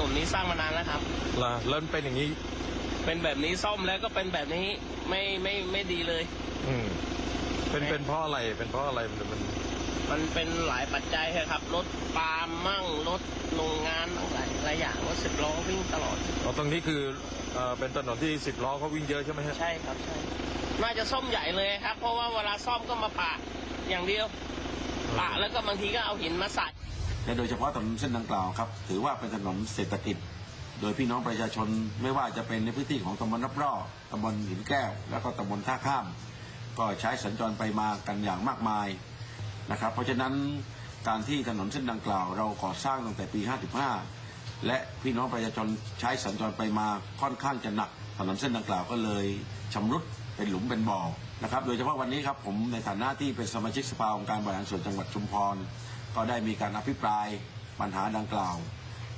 ร้างมานานแล้วครับล่ะแล้วมันเป็นอย่างนี้ เป็นแบบนี้ซ่อมแล้วก็เป็นแบบนี้ไม่ไม่ไม่ดีเลย อืม เป็นเป็นเพราะอะไร เป็นเพราะอะไรมันมันมันเป็นหลายปัจจัยครับรถปาล์มมั่งรถโรงงานหลายหลายอย่างรถสิบล้อวิ่งตลอดอ๋อตรงนี้คือเอ่อเป็นถนนที่สิบล้อเขาวิ่งเยอะใช่ไหมฮะใช่ครับใช่น่าจะซ่อมใหญ่เลยครับ เพราะว่าเวลาซ่อมก็มาปะอย่างเดียวปะแล้วก็บางทีก็เอาหินมาใส่ และโดยเฉพาะถนนเส้นดังกล่าวครับถือว่าเป็นถนนเศรษฐกิจ โดยพี่น้องประชาชนไม่ว่าจะเป็นในพื้นที่ของตำบลนับร่อตำบลหินแก้ว แล้วก็ตำบลท่าข้าม ก็ใช้สัญจรไปมากันอย่างมากมายนะครับ เพราะฉะนั้นการที่ถนนเส้นดังกล่าว เราก่อสร้างตั้งแต่ปี 55 และพี่น้องประชาชนใช้สัญจรไปมาค่อนข้างจะหนัก ถนนเส้นดังกล่าวก็เลยชำรุดเป็นหลุมเป็นบ่อนะครับ โดยเฉพาะวันนี้ครับผมในฐานะที่เป็นสมาชิกสภาองค์การบริหารส่วนจังหวัดชุมพร ก็ได้มีการอภิปรายปัญหาดังกล่าว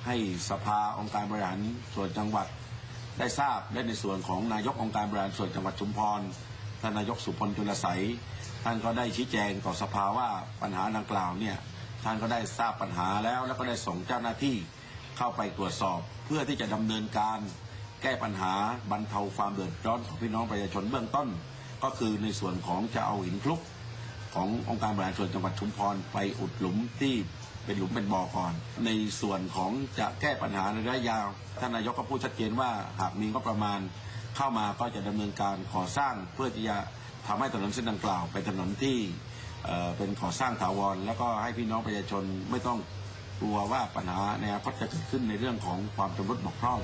ให้สภาองค์การบริหารส่วนจังหวัด ได้ทราบและในส่วนของนายกองค์การบริหารส่วนจังหวัดชุมพรท่านนายกสุพลจุลใสยท่านก็ได้ชี้แจงต่อสภาว่าปัญหาดังกล่าวเนี่ยท่านก็ได้ทราบปัญหาแล้ว แล้วก็ได้ส่งเจ้าหน้าที่เข้าไปตรวจสอบ เพื่อที่จะดำเนินการแก้ปัญหาบรรเทาความเดือดร้อนของพี่น้องประชาชนเบื้องต้น ก็คือในส่วนของจะเอาหินคลุก ขององค์การบริหารส่วนจังหวัดชุมพรไปอุดหลุมที่เป็นหลุมเป็นบ่อก่อน ในส่วนของจะแก้ปัญหาในระยะยาวท่านนายกก็พูดชัดเจนว่าหากมีงบประมาณเข้ามาก็จะดำเนินการก่อสร้างเพื่อที่จะทำให้ถนนเส้นดังกล่าวเป็นถนนที่เเป็นก่อสร้างถาวร แล้วก็ให้พี่น้องประชาชนไม่ต้องกลัวว่าปัญหาในอนาคตจะเกิดขึ้นในเรื่องของความชำรุดบกพร่อง